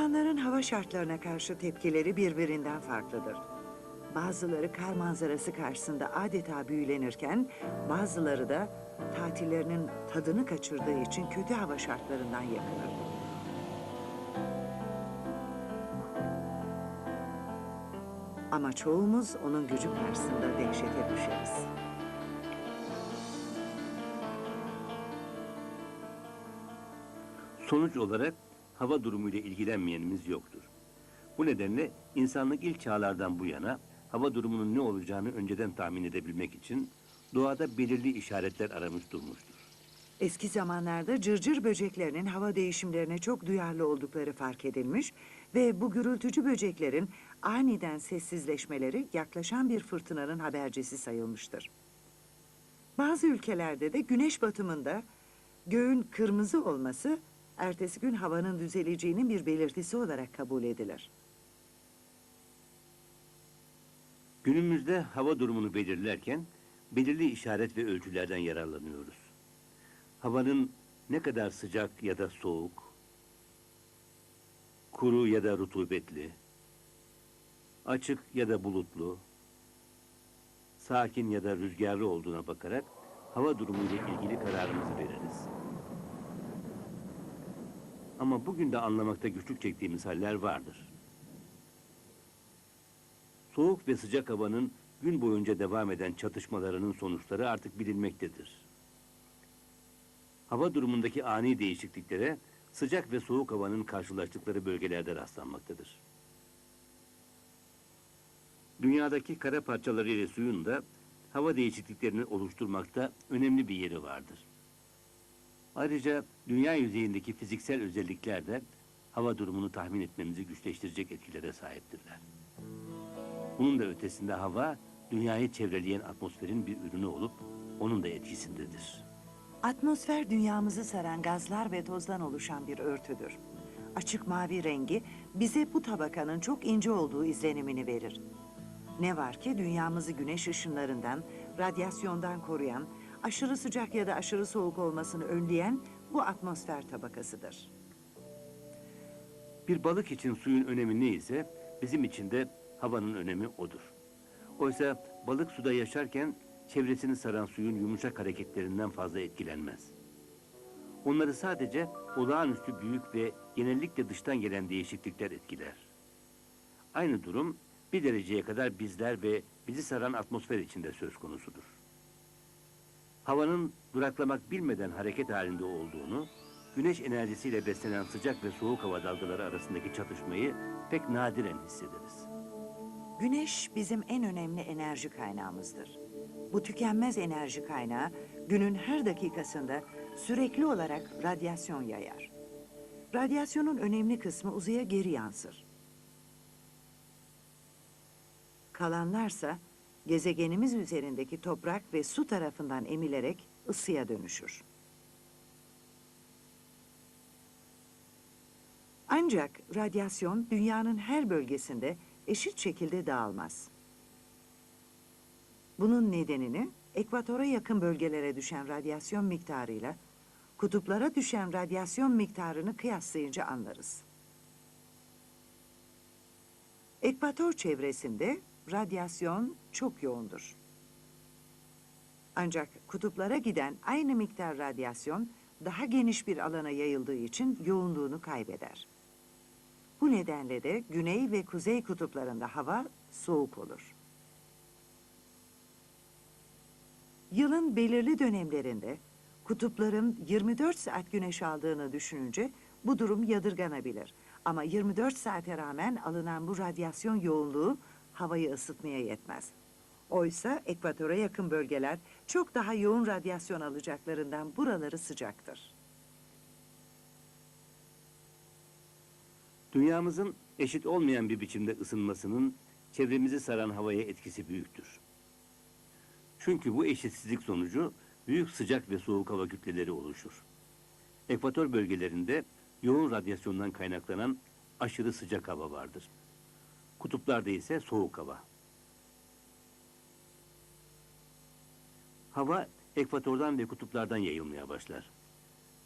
İnsanların hava şartlarına karşı tepkileri birbirinden farklıdır. Bazıları kar manzarası karşısında adeta büyülenirken, bazıları da tatillerinin tadını kaçırdığı için kötü hava şartlarından yakınır. Ama çoğumuz onun gücü karşısında dehşete düşeriz. Sonuç olarak hava durumuyla ilgilenmeyenimiz yoktur. Bu nedenle insanlık ilk çağlardan bu yana hava durumunun ne olacağını önceden tahmin edebilmek için doğada belirli işaretler aramış durmuştur. Eski zamanlarda cırcır böceklerinin hava değişimlerine çok duyarlı oldukları fark edilmiş ve bu gürültücü böceklerin aniden sessizleşmeleri yaklaşan bir fırtınanın habercisi sayılmıştır. Bazı ülkelerde de güneş batımında göğün kırmızı olması ertesi gün havanın düzeleceğinin bir belirtisi olarak kabul edilir. Günümüzde hava durumunu belirlerken belirli işaret ve ölçülerden yararlanıyoruz. Havanın ne kadar sıcak ya da soğuk, kuru ya da rutubetli, açık ya da bulutlu, sakin ya da rüzgarlı olduğuna bakarak hava durumuyla ilgili kararımızı veririz. Ama bugün de anlamakta güçlük çektiğimiz haller vardır. Soğuk ve sıcak havanın gün boyunca devam eden çatışmalarının sonuçları artık bilinmektedir. Hava durumundaki ani değişikliklere sıcak ve soğuk havanın karşılaştıkları bölgelerde rastlanmaktadır. Dünyadaki kara parçaları ile suyun da hava değişikliklerini oluşturmakta önemli bir yeri vardır. Ayrıca dünya yüzeyindeki fiziksel özellikler de hava durumunu tahmin etmemizi güçleştirecek etkilere sahiptirler. Bunun da ötesinde hava, dünyayı çevreleyen atmosferin bir ürünü olup onun da etkisindedir. Atmosfer dünyamızı saran gazlar ve tozdan oluşan bir örtüdür. Açık mavi rengi bize bu tabakanın çok ince olduğu izlenimini verir. Ne var ki dünyamızı güneş ışınlarından, radyasyondan koruyan, aşırı sıcak ya da aşırı soğuk olmasını önleyen bu atmosfer tabakasıdır. Bir balık için suyun önemi neyse bizim için de havanın önemi odur. Oysa balık suda yaşarken çevresini saran suyun yumuşak hareketlerinden fazla etkilenmez. Onları sadece olağanüstü büyük ve genellikle dıştan gelen değişiklikler etkiler. Aynı durum bir dereceye kadar bizler ve bizi saran atmosfer içinde söz konusudur. Havanın duraklamak bilmeden hareket halinde olduğunu, güneş enerjisiyle beslenen sıcak ve soğuk hava dalgaları arasındaki çatışmayı pek nadiren hissederiz. Güneş bizim en önemli enerji kaynağımızdır. Bu tükenmez enerji kaynağı günün her dakikasında sürekli olarak radyasyon yayar. Radyasyonun önemli kısmı uzaya geri yansır. Kalanlarsa gezegenimiz üzerindeki toprak ve su tarafından emilerek ısıya dönüşür. Ancak radyasyon dünyanın her bölgesinde eşit şekilde dağılmaz. Bunun nedenini ekvatora yakın bölgelere düşen radyasyon miktarıyla kutuplara düşen radyasyon miktarını kıyaslayınca anlarız. Ekvator çevresinde radyasyon çok yoğundur. Ancak kutuplara giden aynı miktar radyasyon daha geniş bir alana yayıldığı için yoğunluğunu kaybeder. Bu nedenle de güney ve kuzey kutuplarında hava soğuk olur. Yılın belirli dönemlerinde kutupların 24 saat güneş aldığını düşününce bu durum yadırganabilir. Ama 24 saate rağmen alınan bu radyasyon yoğunluğu havayı ısıtmaya yetmez. Oysa ekvatora yakın bölgeler çok daha yoğun radyasyon alacaklarından buraları sıcaktır. Dünyamızın eşit olmayan bir biçimde ısınmasının çevremizi saran havaya etkisi büyüktür. Çünkü bu eşitsizlik sonucu büyük sıcak ve soğuk hava kütleleri oluşur. Ekvator bölgelerinde yoğun radyasyondan kaynaklanan aşırı sıcak hava vardır. Kutuplarda ise soğuk hava. Hava ekvatordan ve kutuplardan yayılmaya başlar.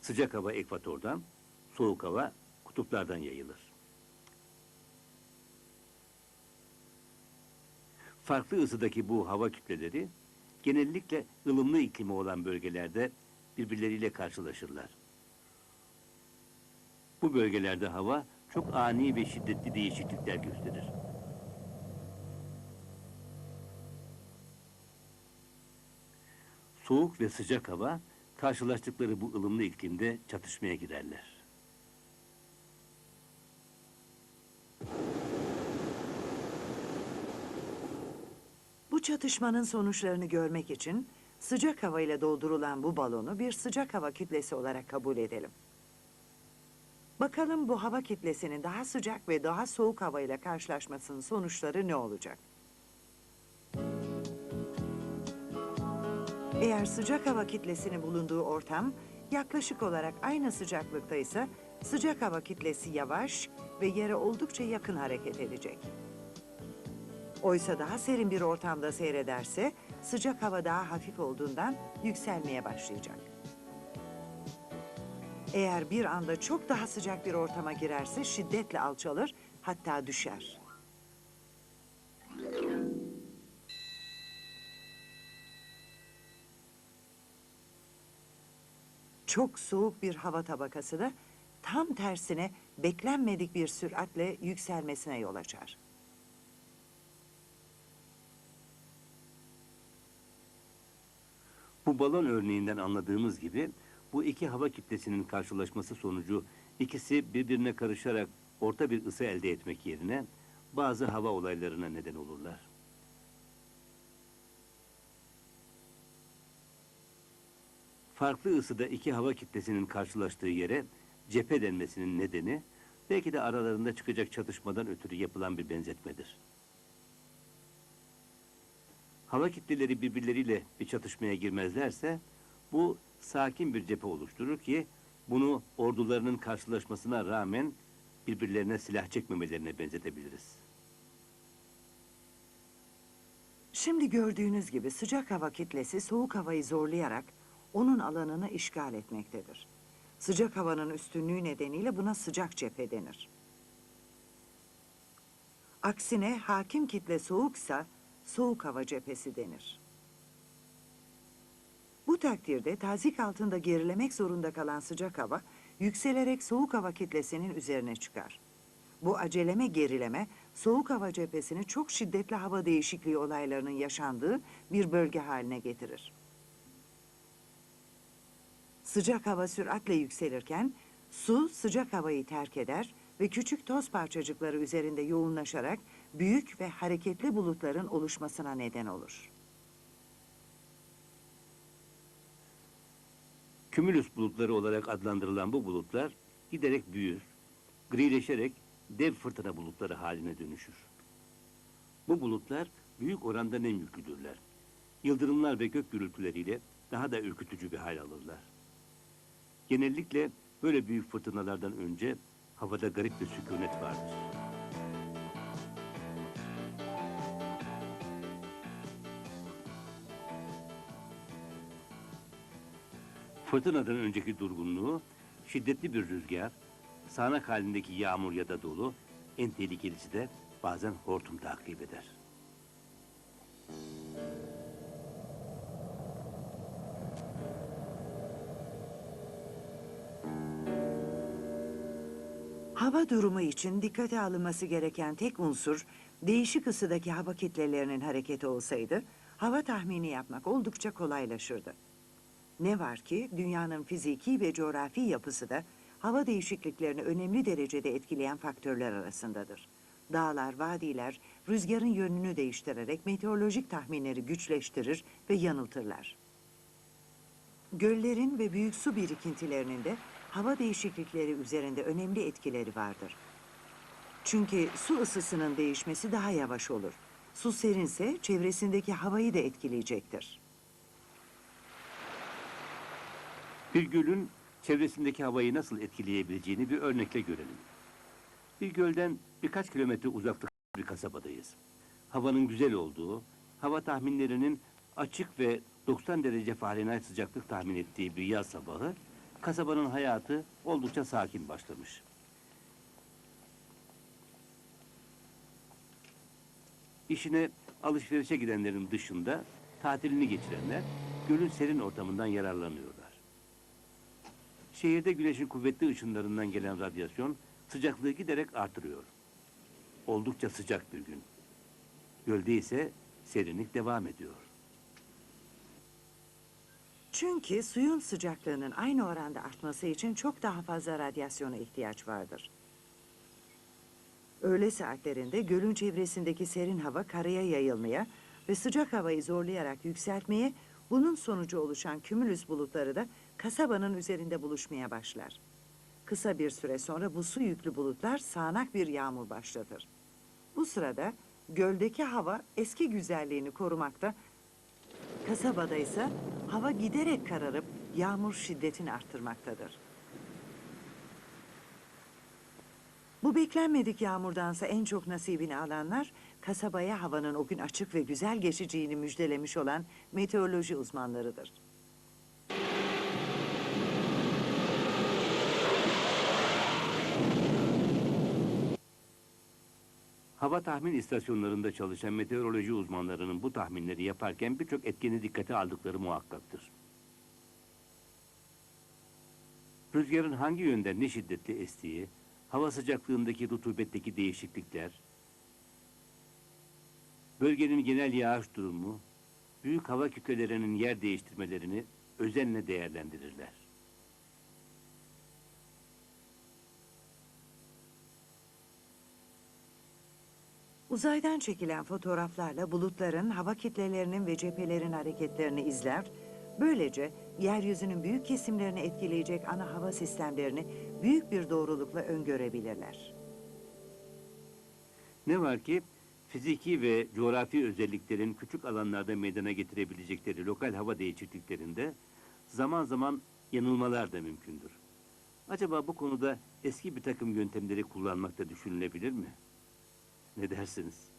Sıcak hava ekvatordan, soğuk hava kutuplardan yayılır. Farklı ısıdaki bu hava kütleleri genellikle ılımlı iklimi olan bölgelerde birbirleriyle karşılaşırlar. Bu bölgelerde hava çok ani ve şiddetli değişiklikler gösterir. Soğuk ve sıcak hava karşılaştıkları bu ılımlı iklimde çatışmaya girerler. Bu çatışmanın sonuçlarını görmek için sıcak havayla doldurulan bu balonu bir sıcak hava kütlesi olarak kabul edelim. Bakalım bu hava kütlesinin daha sıcak ve daha soğuk havayla karşılaşmasının sonuçları ne olacak? Eğer sıcak hava kitlesinin bulunduğu ortam yaklaşık olarak aynı sıcaklıkta ise sıcak hava kitlesi yavaş ve yere oldukça yakın hareket edecek. Oysa daha serin bir ortamda seyrederse sıcak hava daha hafif olduğundan yükselmeye başlayacak. Eğer bir anda çok daha sıcak bir ortama girerse şiddetle alçalır hatta düşer. Çok soğuk bir hava tabakası da tam tersine beklenmedik bir süratle yükselmesine yol açar. Bu balon örneğinden anladığımız gibi bu iki hava kütlesinin karşılaşması sonucu ikisi birbirine karışarak orta bir ısı elde etmek yerine bazı hava olaylarına neden olurlar. Farklı ısıda iki hava kütlesinin karşılaştığı yere cephe denmesinin nedeni belki de aralarında çıkacak çatışmadan ötürü yapılan bir benzetmedir. Hava kitleleri birbirleriyle bir çatışmaya girmezlerse bu sakin bir cephe oluşturur ki bunu ordularının karşılaşmasına rağmen birbirlerine silah çekmemelerine benzetebiliriz. Şimdi gördüğünüz gibi sıcak hava kitlesi soğuk havayı zorlayarak onun alanını işgal etmektedir. Sıcak havanın üstünlüğü nedeniyle buna sıcak cephe denir. Aksine hakim kitle soğuksa soğuk hava cephesi denir. Bu takdirde tazik altında gerilemek zorunda kalan sıcak hava yükselerek soğuk hava kitlesinin üzerine çıkar. Bu aceleme gerileme soğuk hava cephesini çok şiddetli hava değişikliği olaylarının yaşandığı bir bölge haline getirir. Sıcak hava süratle yükselirken su sıcak havayı terk eder ve küçük toz parçacıkları üzerinde yoğunlaşarak büyük ve hareketli bulutların oluşmasına neden olur. Kümülüs bulutları olarak adlandırılan bu bulutlar giderek büyür, grileşerek dev fırtına bulutları haline dönüşür. Bu bulutlar büyük oranda nem yüklüdürler. Yıldırımlar ve gök gürültüleriyle daha da ürkütücü bir hal alırlar. Genellikle böyle büyük fırtınalardan önce havada garip bir sükunet vardır. Fırtınadan önceki durgunluğu, şiddetli bir rüzgar, sağanak halindeki yağmur ya da dolu, en tehlikelisi de bazen hortum takip eder. Hava durumu için dikkate alınması gereken tek unsur değişik ısıdaki hava kitlelerinin hareketi olsaydı hava tahmini yapmak oldukça kolaylaşırdı. Ne var ki dünyanın fiziki ve coğrafi yapısı da hava değişikliklerini önemli derecede etkileyen faktörler arasındadır. Dağlar, vadiler rüzgarın yönünü değiştirerek meteorolojik tahminleri güçleştirir ve yanıltırlar. Göllerin ve büyük su birikintilerinin de hava değişiklikleri üzerinde önemli etkileri vardır. Çünkü su ısısının değişmesi daha yavaş olur. Su serinse çevresindeki havayı da etkileyecektir. Bir gölün çevresindeki havayı nasıl etkileyebileceğini bir örnekle görelim. Bir gölden birkaç kilometre uzaklıkta bir kasabadayız. Havanın güzel olduğu, hava tahminlerinin açık ve 90 derece Fahrenheit sıcaklık tahmin ettiği bir yaz sabahı, kasabanın hayatı oldukça sakin başlamış. İşine alışverişe gidenlerin dışında tatilini geçirenler gölün serin ortamından yararlanıyorlar. Şehirde güneşin kuvvetli ışınlarından gelen radyasyon sıcaklığı giderek artırıyor. Oldukça sıcak bir gün. Gölde ise serinlik devam ediyor. Çünkü suyun sıcaklığının aynı oranda artması için çok daha fazla radyasyona ihtiyaç vardır. Öğle saatlerinde gölün çevresindeki serin hava karaya yayılmaya ve sıcak havayı zorlayarak yükseltmeye, bunun sonucu oluşan kümülüs bulutları da kasabanın üzerinde buluşmaya başlar. Kısa bir süre sonra bu su yüklü bulutlar sağanak bir yağmur başlatır. Bu sırada göldeki hava eski güzelliğini korumakta Kasabada ise hava giderek kararıp yağmur şiddetini arttırmaktadır. Bu beklenmedik yağmurdansa en çok nasibini alanlar kasabaya havanın o gün açık ve güzel geçeceğini müjdelemiş olan meteoroloji uzmanlarıdır. Hava tahmin istasyonlarında çalışan meteoroloji uzmanlarının bu tahminleri yaparken birçok etkeni dikkate aldıkları muhakkaktır. Rüzgarın hangi yönden ne şiddetli estiği, hava sıcaklığındaki rutubetteki değişiklikler, bölgenin genel yağış durumu, büyük hava kütlelerinin yer değiştirmelerini özenle değerlendirirler. Uzaydan çekilen fotoğraflarla bulutların, hava kitlelerinin ve cephelerin hareketlerini izler, böylece yeryüzünün büyük kesimlerini etkileyecek ana hava sistemlerini büyük bir doğrulukla öngörebilirler. Ne var ki fiziki ve coğrafi özelliklerin küçük alanlarda meydana getirebilecekleri lokal hava değişikliklerinde zaman zaman yanılmalar da mümkündür. Acaba bu konuda eski bir takım yöntemleri kullanmak da düşünülebilir mi? Ne dersiniz?